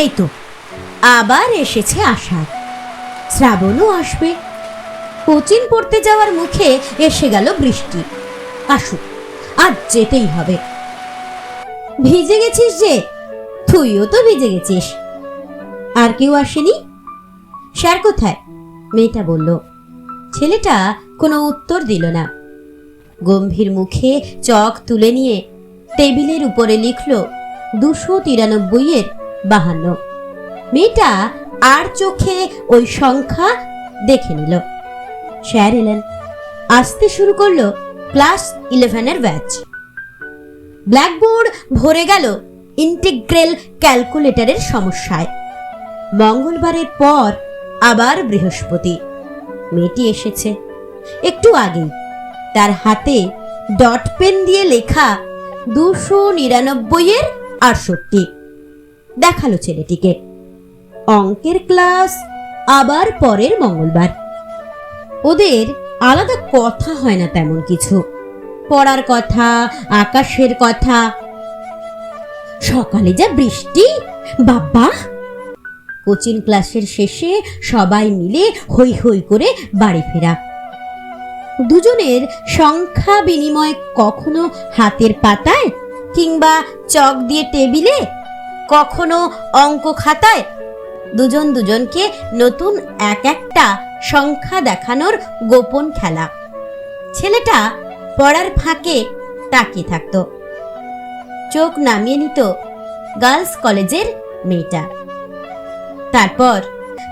এই তো, আবার এসেছে আষাঢ়। শ্রাবণও আসবে। কোচিন পড়তে যাওয়ার মুখে এসে গেল বৃষ্টি। আসুক, আজ যেতেই হবে। ভিজে গেছিস যে, তুইও তো ভিজে গেছিস। আর কেউ আসেনি? স্যার কোথায়? মেয়েটা বলল, ছেলেটা কোনো উত্তর দিল না। গম্ভীর মুখে চক তুলে নিয়ে টেবিলের উপরে লিখল, দুশো তিরানব্বই এর বাহান্ন। মেয়েটা আর চোখে ওই সংখ্যা দেখে নিল। স্যার এলেন। আসতে শুরু করল ক্লাস ইলেভেনের ব্যাচ। ব্ল্যাকবোর্ড ভরে গেল ইন্টিগ্রেল ক্যালকুলেটরের সমস্যায়। মঙ্গলবারের পর আবার বৃহস্পতি। মেয়েটি এসেছে। একটু আগেই। তার হাতে ডট পেন দিয়ে লেখা দুশো নিরানব্বই এর আটষট্টি। দেখাল ছেলেটিকে। অঙ্কের ক্লাস, আবার পরের মঙ্গলবার। ওদের আলাদা কথা হয় না তেমন কিছু। পড়ার কথা, আকাশের কথা। সকালে যা বৃষ্টি, বাবা! কোচিং ক্লাসের শেষে সবাই মিলে হই হই করে বাড়ি ফেরা। দুজনের সংখ্যা বিনিময় কখনো হাতের পাতায় কিংবা চক দিয়ে টেবিলে কখনো অঙ্ক খাতায়? দুজন দুজনকে নতুন এক একটা সংখ্যা দেখানোর গোপন খেলা। ছেলেটা পড়ার ফাঁকে তাকিয়ে থাকতো। চোখ নামিয়ে নিত গার্লস কলেজের মেয়েটা। তারপর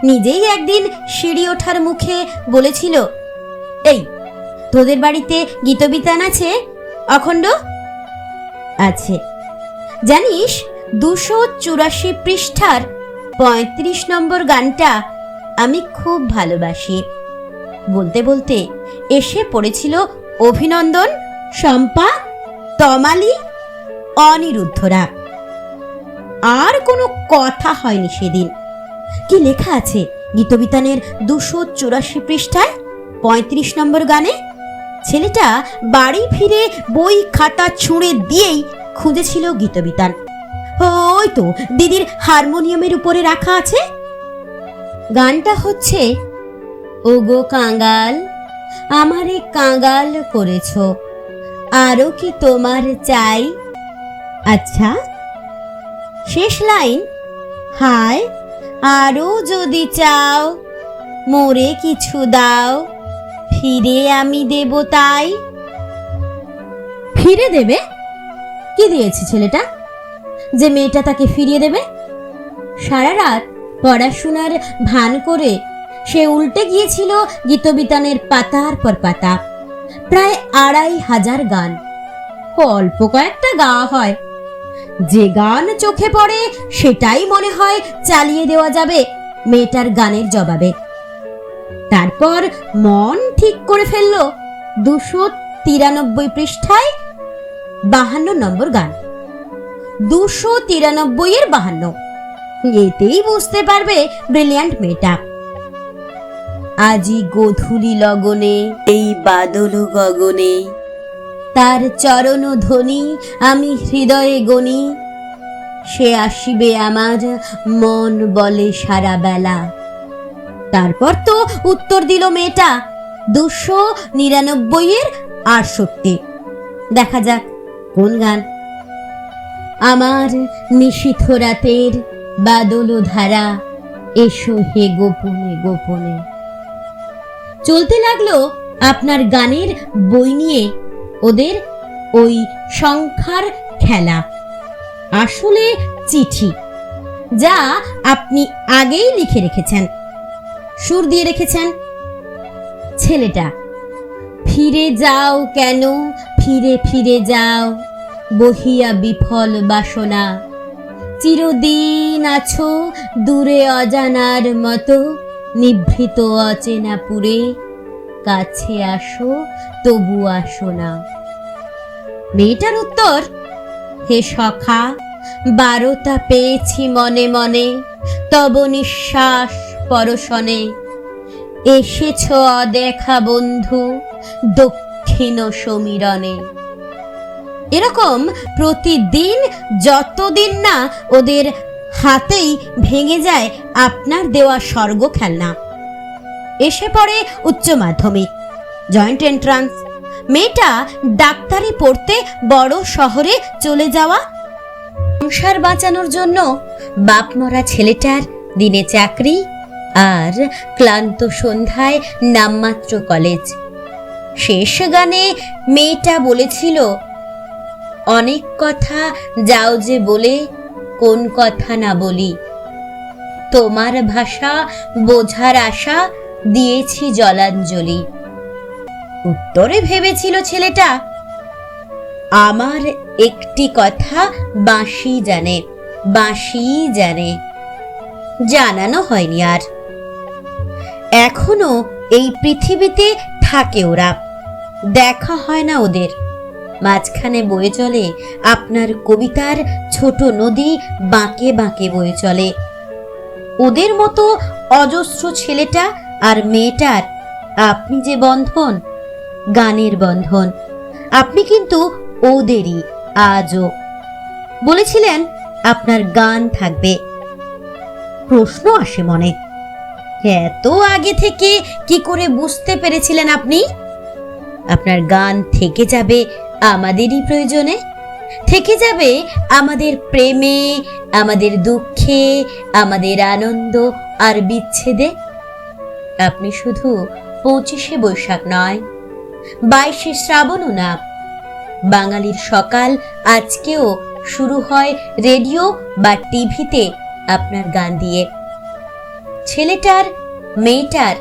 নিজেই একদিন সিঁড়ি ওঠার মুখে বলেছিল, এই, তোদের বাড়িতে গীতবিতান আছে? অখণ্ড? আছে। জানিস দুশো চুরাশি পৃষ্ঠার পঁয়ত্রিশ নম্বর গানটা আমি খুব ভালোবাসি। বলতে বলতে এসে পড়েছিল অভিনন্দন, শম্পা, তমালি, অনিরুদ্ধরা। আর কোনো কথা হয়নি সেদিন। কি লেখা আছে গীতবিতানের দুশো চুরাশি পৃষ্ঠায় পঁয়ত্রিশ নম্বর গানে? ছেলেটা বাড়ি ফিরে বই খাতা ছুঁড়ে দিয়েই খুঁজেছিল গীতবিতান। ওই তো দিদির হারমোনিয়ামের উপরে রাখা আছে। গানটা হচ্ছে ও ওগো কাঙ্গাল আমারে কাঙ্গাল করেছ আরও কি তোমার চাই? আচ্ছা শেষ লাইন, হায় আরও যদি চাও, মোরে কিছু দাও, ফিরে আমি দেব তাই। ফিরে দেবে? কি দিয়েছে ছেলেটা? যে মেয়েটা তাকে ফিরিয়ে দেবে? সারা রাত পড়াশোনার ভান করে সে উল্টে গিয়েছিল গীতবিতানের পাতার পর পাতা। প্রায় আড়াই হাজার গান। অল্প কয়েকটা গাওয়া হয়। যে গান চোখে পড়ে, সেটাই মনে হয় চালিয়ে দেওয়া যাবে মেয়েটার গানের জবাবে। তারপর মন ঠিক করে ফেলল দুশো তিরানব্বই পৃষ্ঠায় বাহান্ন নম্বর গান। দুশো তিরানব্বই এর বাহান্ন। এতেই বুঝতে পারবে ব্রিলিয়ান্ট মেয়েটা। আজি গোধূলি লগনে এই বাদল গগনে। তার চরণ ধ্বনি আমি হৃদয়ে গণি সে আসিবে আমার মন বলে সারা বেলা। তারপর তো উত্তর দিল মেয়েটা দুশো নিরানব্বই এর আটষট্টি। দেখা যাক কোন গান। আমার নিশীথ রাতের বাদল ধারা, এসো হে গোপনে গোপনে। চলতে লাগল আপনার গানের বই নিয়ে ওদের ওই সংখ্যার খেলা, আসলে চিঠি, যা আপনি আগেই লিখে রেখেছেন, সুর দিয়ে রেখেছেন। ছেলেটা, ফিরে যাও কেন? ফিরে ফিরে যাও। বহিয়া বিফল বাসনা। চিরদিন আছো দূরে অজানার মতো, নিভৃত অচেনা পুরে, কাছে আসো তবু আসো না। মেয়েটার উত্তর, হে সখা, বারোটা পেয়েছি মনে মনে, তব নিঃশ্বাস পরশনে। এসেছ অদেখা বন্ধু দক্ষিণ সমীরণে। এরকম প্রতিদিন, যতদিন না ওদের হাতেই ভেঙে যায় আপনার দেওয়া স্বর্গ খেলনা এসে পড়ে উচ্চ মাধ্যমিক, জয়েন্ট এন্ট্রান্স। মেয়েটা ডাক্তারি পড়তে বড় শহরে চলে যাওয়া। সংসার বাঁচানোর জন্য বাপ মরা ছেলেটার দিনে চাকরি আর ক্লান্ত সন্ধ্যায় নামমাত্র কলেজ। শেষ গানে মেয়েটা বলেছিল অনেক কথা যাও যে বলে, কোন কথা না বলি। তোমার ভাষা বোঝার আশা দিয়েছি জলাঞ্জলি। উত্তরে ভেবেছিল ছেলেটা, আমার একটি কথা বাঁশি জানে বাঁশি জানে। জানানো হয়নি আর। এখনও এই পৃথিবীতে থাকে ওরা, দেখা হয় না ওদের। মাঝখানে বয়ে চলে। আপনার কবিতার ছোট নদী বাঁকে বাঁকে বয়ে চলে। ওদের মতো অজস্র ছেলেটা আর মেয়েটার আপনি যে বন্ধন, গানের বন্ধন, আপনি কিন্তু ওদেরই আজও। বলেছিলেন আপনার গান থাকবে। প্রশ্ন আসে মনে, এত আগে থেকে কি করে বুঝতে পেরেছিলেন আপনি? আপনার গান থেকে যাবে আমাদেরই প্রয়োজনে। থেকে যাবে আমাদের প্রেমে, আমাদের দুঃখে, আমাদের আনন্দ আর বিচ্ছেদে। আপনি শুধু পঁচিশে বৈশাখ নয়, বাইশে শ্রাবণও না বাঙালির সকাল আজকেও শুরু হয় রেডিও বা টিভিতে আপনার গান দিয়ে। ছেলেটার, মেয়েটার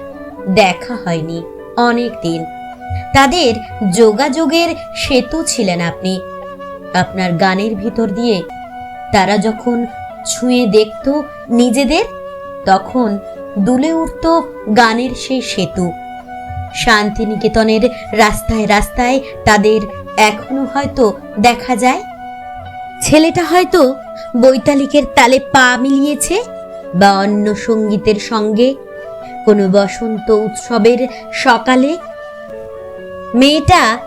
দেখা হয়নি অনেক দিন তাদের যোগাযোগের সেতু ছিলেন আপনি। আপনার গানের ভিতর দিয়ে তারা যখন ছুঁয়ে দেখত নিজেদের, তখন দুলে উঠত গানের সেই সেতু। শান্তিনিকেতনের রাস্তায় রাস্তায় তাদের এখনও হয়তো দেখা যায়। ছেলেটা হয়তো বৈতালিকের তালে পা মিলিয়েছে বা অন্য সঙ্গীতের সঙ্গে। কোনো বসন্ত উৎসবের সকালে মেয়েটা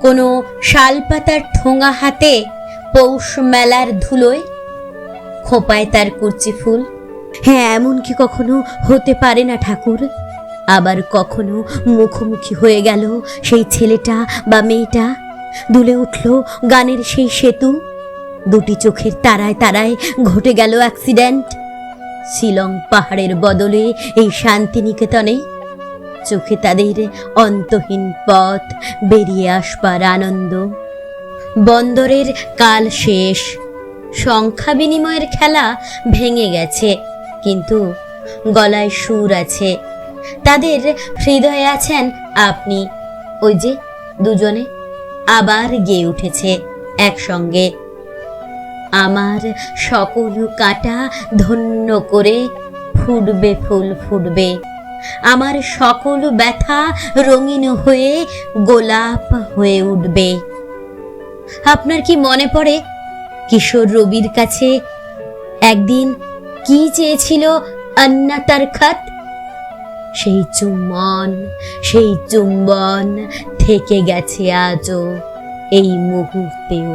কোনো শালপাতার ঠোঙা হাতে পৌষ মেলার ধুলোয় খোপায় তার কুর্চি ফুল। হ্যাঁ এমন কি কখনো হতে পারে না ঠাকুর? আবার কখনো মুখোমুখি হয়ে গেল সেই ছেলেটা বা মেয়েটা? দুলে উঠল গানের সেই সেতু। দুটি চোখের তারায় তারায় ঘটে গেল অ্যাক্সিডেন্ট। শিলং পাহাড়ের বদলে এই শান্তিনিকেতনে চোখে তাদের অন্তহীন পথ বেরিয়ে আসবার আনন্দ। বন্দরের কাল শেষ। সংখ্যা বিনিময়ের খেলা ভেঙে গেছে, কিন্তু গলায় সুর আছে। তাদের হৃদয়ে আছেন আপনি। ওই যে দুজনে আবার গেয়ে উঠেছে একসঙ্গে। আমার সকল কাটা ধন্য করে ফুটবে, ফুল ফুটবে। আমার সকল ব্যথা রঙিন হয়ে গোলাপ হয়ে উঠবে। আপনার কি মনে পড়ে, কিশোর রবির কাছে একদিন কি চেয়েছিল আন্না তার খাত সেই চুম্বন সেই চুম্বন থেকে গেছে আজও এই মুহূর্তেও।